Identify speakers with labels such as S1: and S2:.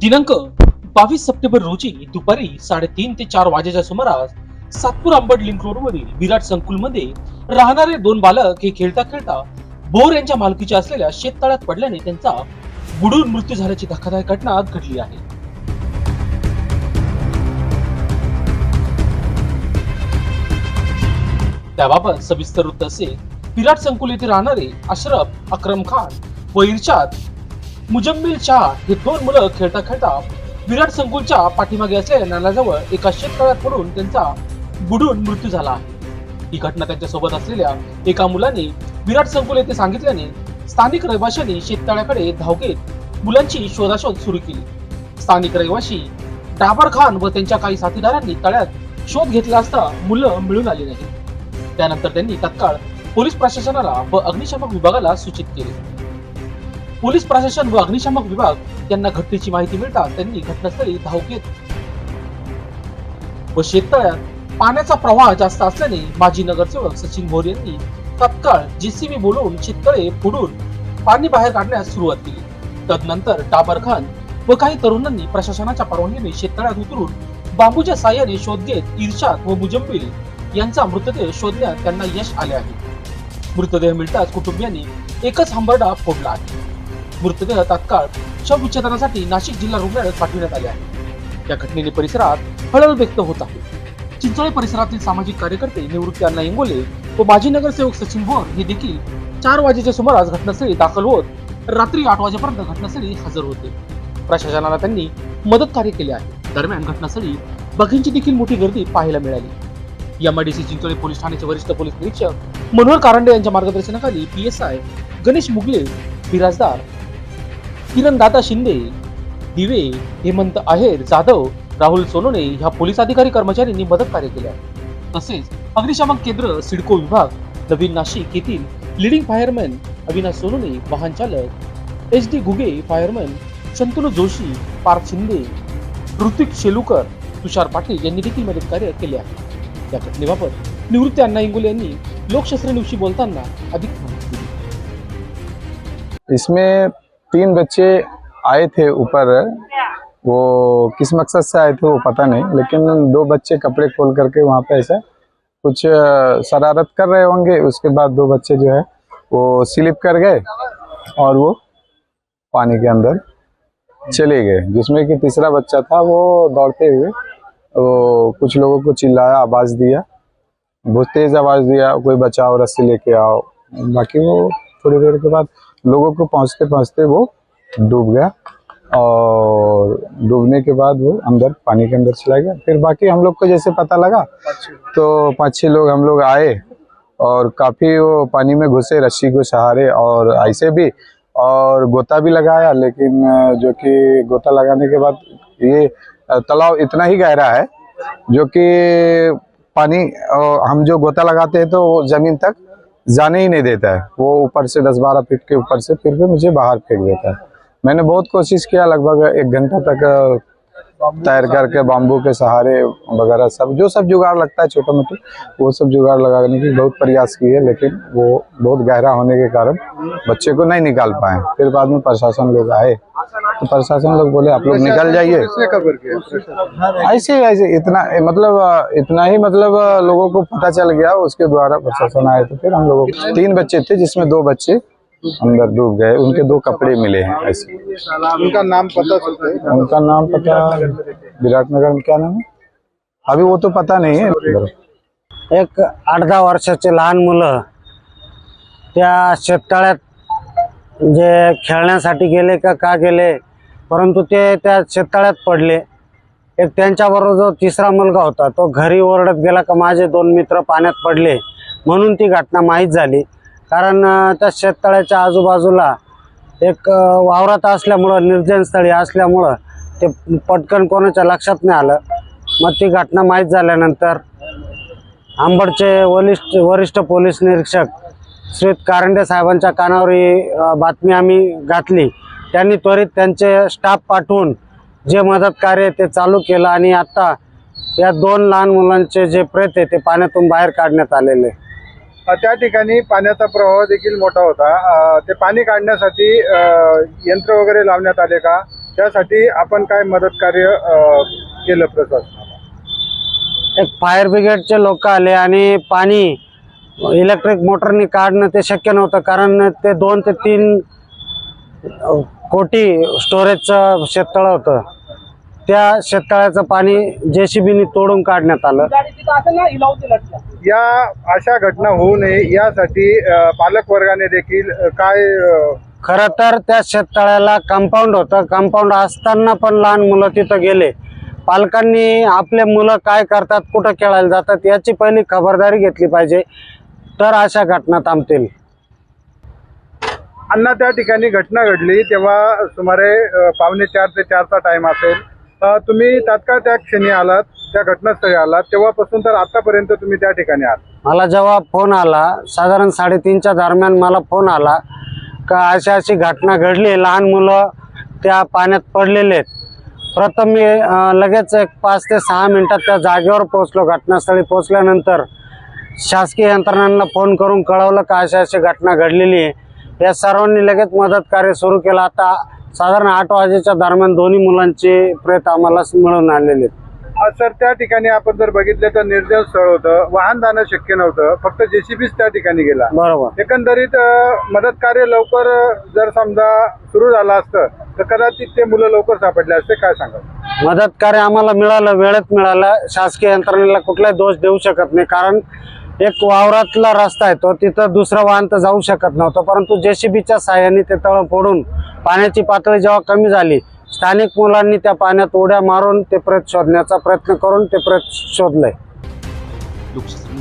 S1: दिनांक बावीस सप्टेंबर रोजी दुपारी साडेतीन ते चार वाजेच्या सुमारास सातपूर आंबड लिंक रोड वरील विराट संकुलमध्ये राहणारे दोन बालक हे खेळता खेळता बोर यांच्या मालकीच्या असलेल्या शेततळ्यात पडल्याने त्यांचा बुडून मृत्यू झाल्याची धक्कादायक घटना घडली आहे. त्याबाबत सविस्तर वृत्त असे विराट संकुल येथे राहणारे अशरफ अक्रम खान व इर्शाद मुजम्मिल शाह हे दोन मुलं खेळता खेळता विराट संकुलच्या पाठीमागे असलेल्या नाल्याजवळ एका शेततळ्यात पडून त्यांचा बुडून मृत्यू झाला आहे. ही घटना त्यांच्यासोबत असलेल्या एका मुलाने विराट संकुल येथे सांगितल्याने स्थानिक रहिवाशांनी शेततळ्याकडे धाव घेत मुलांची शोधाशोध सुरू केली. स्थानिक रहिवाशी डाबर खान व त्यांच्या काही साथीदारांनी तळ्यात शोध घेतला असता मुलं मिळून आली नाही त्यानंतर त्यांनी तत्काळ पोलीस प्रशासनाला व अग्निशामक विभागाला सूचित केले. पोलीस प्रशासन व अग्निशामक विभाग यांना घटनेची माहिती मिळताच त्यांनी घटनास्थळी धाव घेत व शेततळ्यात पाण्याचा प्रवाह जास्त असल्याने माजी नगरसेवक सचिन भोर यांनी तत्काळ जीसीबी बोलवून शेततळे फुडून पाणी बाहेर काढण्यास सुरुवात केली. तदनंतर डाबर खान व काही तरुणांनी प्रशासनाच्या परवानगीने शेततळ्यात उतरून बांबूच्या साह्याने शोध घेत इर्शाद व मुजंबिल यांचा मृतदेह शोधण्यात त्यांना यश आले आहे. मृतदेह मिळताच कुटुंबियांनी एकच हंबरडा फोडला आहे. मृतदेह तात्काळ शवविच्छेदनासाठी नाशिक जिल्हा रुग्णालयात पाठविण्यात आले आहे या घटनेने परिसरात हळहळ व्यक्त होत आहे. चिंचोळे परिसरातील सामाजिक कार्यकर्ते निवृत्ती अण्णा इंगोले व माजी नगरसेवक सचिन भोर हे देखील चार वाजेच्या सुमारास घटनास्थळी दाखल होत रात्री आठ वाजेपर्यंत घटनास्थळी हजर होते. प्रशासनाला त्यांनी मदत कार्य केले आहे. दरम्यान घटनास्थळी बघींची देखील मोठी गर्दी पाहायला मिळाली. एमआयडीसी चिंचोळे पोलीस ठाण्याचे वरिष्ठ पोलीस निरीक्षक मनोहर कारंडे यांच्या मार्गदर्शनाखाली P S I Ganesh Mugle Birajdar Kiran Dada Shinde Dive Hemant आहेर जाधव राहुल सोनोने ह्या पोलीस अधिकारी कर्मचाऱ्यांनी मदत कार्य केले आहे. तसेच अग्निशामक केंद्र सिडको विभाग नवीन नाशिक येथील लिडिंग फायरमॅन अविनाश सोनोने वाहन चालक H D Ghuge fireman Shantanu Joshi Parth Shinde Hrithik Shelukar Tushar Patil यांनी देखील मदत कार्य केले आहे. या घटनेबाबत निवृत्ती अण्णा इंगोले यांनी लोकशास्त्र दिवशी बोलताना अधिक माहिती दिली.
S2: इसमें तीन बच्चे आए थे ऊपर। वो किस मकसद से आए थे वो पता नहीं, लेकिन दो बच्चे कपड़े खोल करके वहाँ पे ऐसा कुछ शरारत कर रहे होंगे। उसके बाद दो बच्चे जो है वो स्लिप कर गए और वो पानी के अंदर चले गए, जिसमें कि तीसरा बच्चा था, वो दौड़ते हुए वो कुछ लोगों को चिल्लाया, आवाज़ दिया, बहुत तेज़ आवाज़ दिया, कोई बचाओ, रस्सी लेके आओ। बाकी वो थोड़ी देर के बाद लोगों को पहुँचते पहुँचते वो डूब गया और डूबने के बाद वो अंदर, पानी के अंदर चला गया। फिर बाकी हम लोग को जैसे पता लगा तो पाँच छः लोग हम लोग आए और काफ़ी वो पानी में घुसे, रस्सी को सहारे और ऐसे भी, और गोता भी लगाया, लेकिन जो कि गोता लगाने के बाद ये तालाब इतना ही गहरा है, जो कि पानी हम जो गोता लगाते हैं तो वो ज़मीन तक जाने ही नहीं देता है। वो ऊपर से दस बारह फीट के ऊपर से फिर भी मुझे बाहर फेंक देता है। मैंने बहुत कोशिश किया लगभग एक घंटा तक तैर करके बाम्बू के सहारे वगैरह सब जो सब जुगाड़ लगता है छोटा मोटे वो सब जुगाड़ लगाने की बहुत प्रयास की है लेकिन वो बहुत गहरा होने के कारण बच्चे को नहीं निकाल पाए। फिर बाद में प्रशासन लोग आए। तो प्रशासन लोग बोले आप लोग निकल जाइए। ऐसे ऐसे इतना मतलब इतना ही मतलब लोगों को पता चल गया उसके द्वारा प्रशासन आए तो फिर हम लोगों तीन बच्चे थे जिसमें दो बच्चे अंदर डूब गए। उनके दो कपड़े मिले हैं ऐसे।
S3: उनका नाम पता चलता है।
S2: उनका नाम पता विराटनगर में क्या नाम है? अभी वो तो पता नहीं है।
S4: एक आठ दहा वर्षाचे लहान मुलं त्या शेततळ्यात जे खेळण्यासाठी गेले का का गेले परंतु ते त्या शेततळ्यात पडले. एक त्यांच्याबरोबर जो तिसरा मुलगा होता तो घरी ओरडत गेला का माझे दोन मित्र पाण्यात पडले म्हणून ती घटना माहीत झाली. कारण त्या शेततळ्याच्या आजूबाजूला एक वावरात असल्यामुळं निर्जन स्थळी असल्यामुळं ते पटकन कोणाच्या लक्षात नाही आलं. मग ती घटना माहीत झाल्यानंतर आंबडचे वरिष्ठ वरिष्ठ पोलीस निरीक्षक श्री कारंडे साहेबांच्या कानावर ही बातमी आम्ही घातली. त्यांनी त्वरित त्यांचे स्टाफ पाठवून जे मदत कार्य ते चालू केलं आणि आत्ता या दोन लहान मुलांचे जे प्रेत आहे ते पाण्यातून बाहेर काढण्यात आलेले
S3: त्या ठिकाणी पाण्याचा प्रवाह देखील मोठा होता. ते पाणी काढण्यासाठी यंत्र वगैरे लावण्यात आले का? त्यासाठी आपण काय मदत कार्य केलं प्रशासनाला?
S4: एक फायर ब्रिगेडचे लोक आले आणि पाणी इलेक्ट्रिक मोटरनी काढणं ते शक्य नव्हतं. कारण ते दोन ते तीन कोटी स्टोरेजचं शेततळं होतं. त्या शेततळ्याचं पाणी जे सी बीने तोडून काढण्यात आलं.
S3: या अशा घटना होऊ नये यासाठी अ, पालक वर्गाने देखील काय
S4: खरं तर त्या शेततळ्याला कंपाऊंड होतं. कंपाऊंड असताना पण लहान मुलं तिथं गेले. पालकांनी आपले मुलं काय करतात कुठं खेळायला जातात याची पहिली खबरदारी घेतली पाहिजे. तर अशा घटना थांबतील.
S3: अण्णा त्या ठिकाणी घटना घडली तेव्हा सुमारे पावणे चार ते चारचा टाइम असेल. तुम्ही तात्काळ त्या क्षणी आलात त्या घटनास्थळी आलात तेव्हापासून तर आतापर्यंत तुम्ही त्या ठिकाणी आहात.
S4: मला जेव्हा फोन आला साधारण साडेतीनच्या दरम्यान मला फोन आला का अशी अशी घटना घडली लहान मुलं त्या पाण्यात पडलेले आहेत. प्रथम मी लगेच एक पाच ते सहा मिनटात त्या जागेवर पोहोचलो घटनास्थळी पोहोचल्यानंतर. शासकीय यंत्रणांना फोन करून कळवलं का अशी अशी घटना घडलेली आहे. या सर्वांनी लगेच मदत कार्य सुरू केलं. आता साधारण आठ वाजेच्या दरम्यान दोन्ही मुलांची प्रेत आम्हाला मिळून आलेले आहेत.
S3: सर त्या ठिकाणी आपण जर बघितलं तर निर्जन स्थळ होतं वाहन जाणं शक्य नव्हतं फक्त जेसीबीच त्या ठिकाणी गेला.
S4: बरोबर.
S3: एकंदरीत मदत कार्य लवकर जर समजा सुरू झालं असतं तर कदाचित ते मुलं लवकर सापडले असते काय सांगा
S4: मदत कार्य आम्हाला मिळालं वेळेत मिळालं. शासकीय यंत्रणेला कुठलाही दोष देऊ शकत नाही कारण एक वावरातला रस्ता आहे तो तिथं दुसरं वाहन तर जाऊ शकत नव्हतं परंतु जेसीबीच्या साह्याने ते तळ फोडून पाण्याची पातळी जेव्हा कमी झाली स्थानिक मुलांनी त्या पाण्यात उड्या मारून ते प्रत शोधण्याचा प्रयत्न करून ते प्रत शोधलंय
S1: लोकशाही